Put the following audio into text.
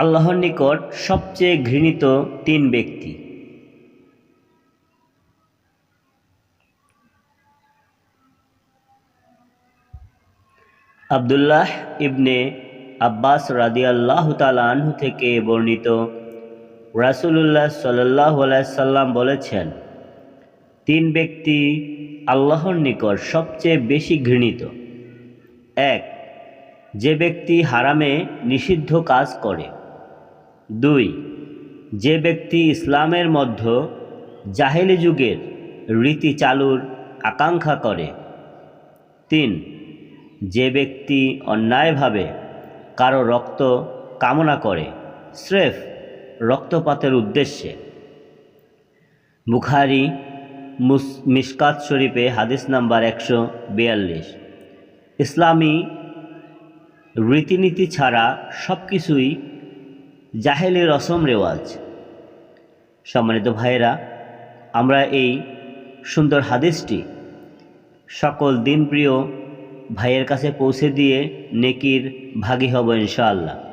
আল্লাহর নিকট সবচেয়ে ঘৃণিত তিন ব্যক্তি। আবদুল্লাহ ইবনে আব্বাস রাদিয়াল্লাহ তালাহু থেকে বর্ণিত রাসূলুল্লাহ সাল্লাহ সাল্লাম বলেছেন, তিন ব্যক্তি আল্লাহর নিকট সবচেয়ে বেশি ঘৃণিত। এক, যে ব্যক্তি হারামে নিষিদ্ধ কাজ করে। দুই, যে ব্যক্তি ইসলামের মধ্য জাহেলি যুগের রীতি চালুর আকাঙ্ক্ষা করে। তিন, যে ব্যক্তি অন্যায়ভাবে কারও রক্ত কামনা করে, স্রেফ রক্তপাতের উদ্দেশ্যে। বুখারি, মুস মিসকাত শরীফে হাদিস নাম্বার একশো বিয়াল্লিশ। ইসলামী রীতিনীতি ছাড়া সব কিছুই জাহেলি রসম রেওয়াজ। সম্মানিত ভাইয়েরা, আমরা এই সুন্দর হাদিসটি সকল দিনপ্রিয় ভাইয়ের কাছে পৌঁছে দিয়ে নেকির ভাগী হব ইনশাআল্লাহ।